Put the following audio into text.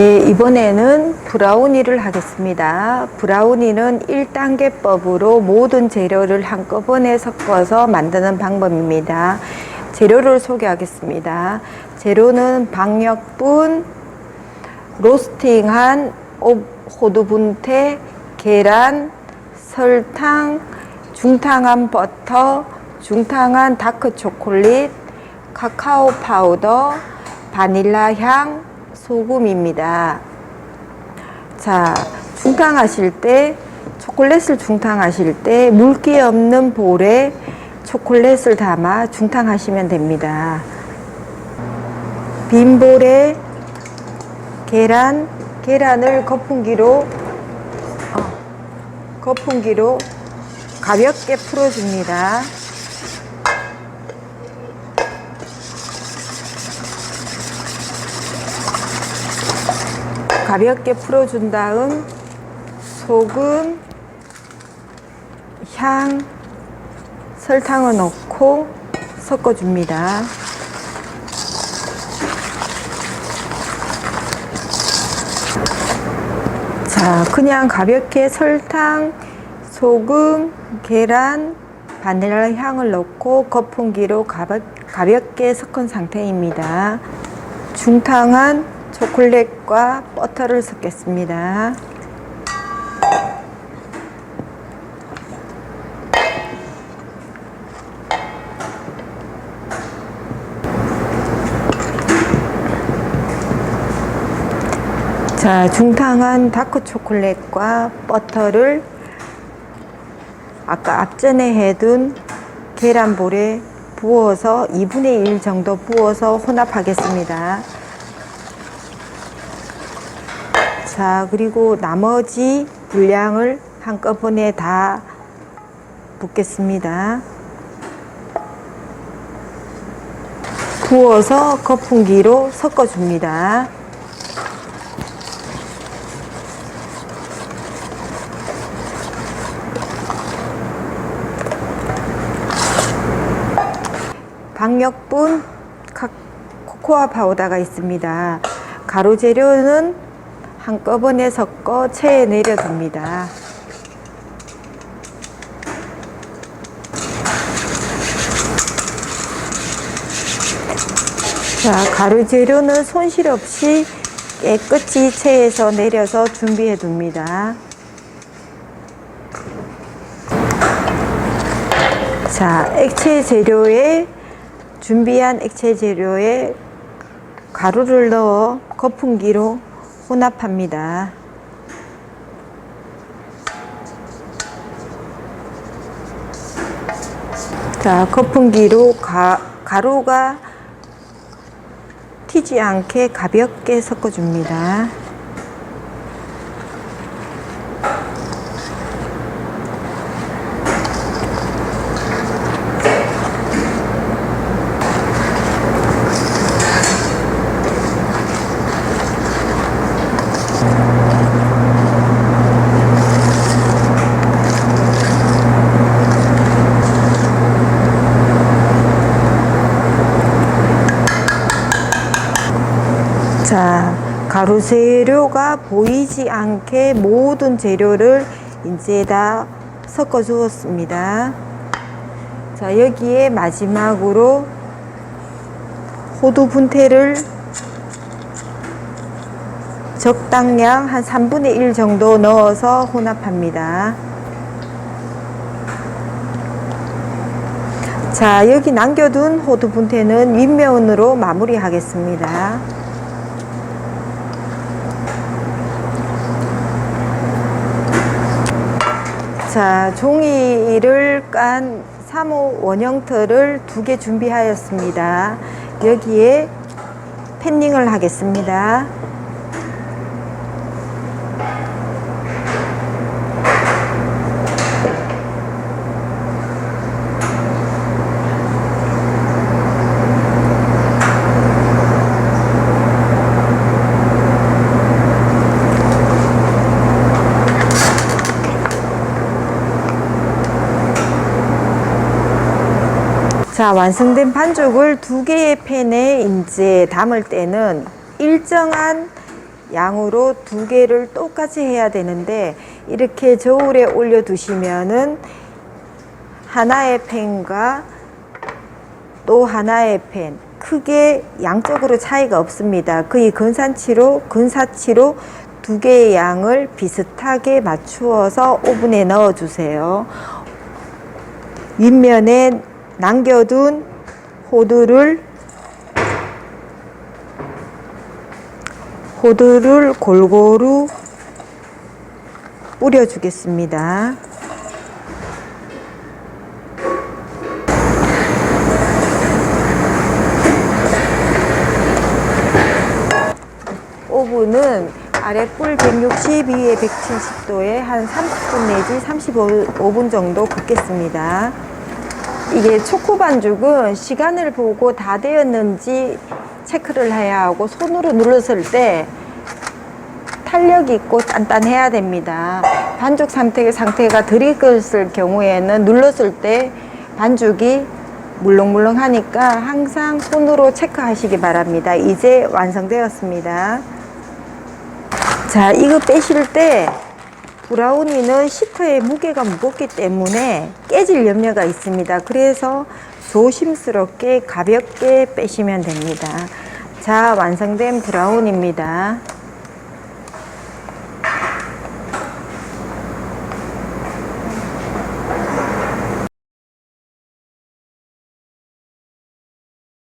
예, 이번에는 브라우니를 하겠습니다. 브라우니는 1단계법으로 모든 재료를 한꺼번에 섞어서 만드는 방법입니다. 재료를 소개하겠습니다. 재료는 박력분, 로스팅한 오- 호두분태, 계란, 설탕, 중탕한 버터, 중탕한 다크 초콜릿, 카카오 파우더, 바닐라 향, 소금입니다. 자, 중탕하실 때, 초콜릿을 중탕하실 때 물기 없는 볼에 초콜릿을 담아 중탕하시면 됩니다. 빈 볼에 계란, 계란을 거품기로, 어, 거품기로 가볍게 풀어줍니다. 가볍게 풀어준 다음 소금, 향, 설탕을 넣고 섞어줍니다. 자, 그냥 가볍게 설탕, 소금, 계란, 바닐라 향을 넣고 거품기로 가볍, 가볍게 섞은 상태입니다. 중탕한 초콜릿과 버터를 섞겠습니다. 자, 중탕한 다크 초콜릿과 버터를 아까 앞전에 해둔 계란볼에 부어서 2분의 1 정도 부어서 혼합하겠습니다. 자, 그리고 나머지 분량을 한꺼번에 다 붓겠습니다. 부어서 거품기로 섞어줍니다. 박력분 카- 코코아 파우더가 있습니다. 가루 재료는 한꺼번에 섞어 체에 내려둡니다. 자, 가루 재료는 손실 없이 깨끗이 체에서 내려서 준비해 둡니다. 자, 액체 재료에 준비한 액체 재료에 가루를 넣어 거품기로 혼합합니다. 자, 거품기로 가, 가루가 튀지 않게 가볍게 섞어줍니다. 자, 가루 재료가 보이지 않게 모든 재료를 이제 다 섞어 주었습니다. 자, 여기에 마지막으로 호두 분태를 적당량 한 3분의 1 정도 넣어서 혼합합니다. 자, 여기 남겨둔 호두 분태는 윗면으로 마무리하겠습니다. 자, 종이를 깐 3호 원형틀을 두 개 준비하였습니다. 여기에 팬닝을 하겠습니다. 자, 완성된 반죽을 두 개의 팬에 이제 담을 때는 일정한 양으로 두 개를 똑같이 해야 되는데 이렇게 저울에 올려 두시면은 하나의 펜과 또 하나의 펜 크게 양쪽으로 차이가 없습니다. 거의 근산치로 근사치로 두 개의 양을 비슷하게 맞추어서 오븐에 넣어 주세요. 윗면에 남겨둔 호두를 호두를 골고루 뿌려 주겠습니다. 오븐은 아래 꿀 160, 위에 170도에 한 30분 내지 35분 정도 굽겠습니다. 이게 초코 반죽은 시간을 보고 다 되었는지 체크를 해야 하고 손으로 눌렀을 때 탄력 있고 단단해야 됩니다. 반죽 상태, 상태가 덜 익었을 경우에는 눌렀을 때 반죽이 물렁물렁하니까 항상 손으로 체크하시기 바랍니다. 이제 완성되었습니다. 자, 이거 빼실 때 브라우니는 시트의 무게가 무겁기 때문에 깨질 염려가 있습니다. 그래서 조심스럽게 가볍게 빼시면 됩니다. 자, 완성된 브라운입니다.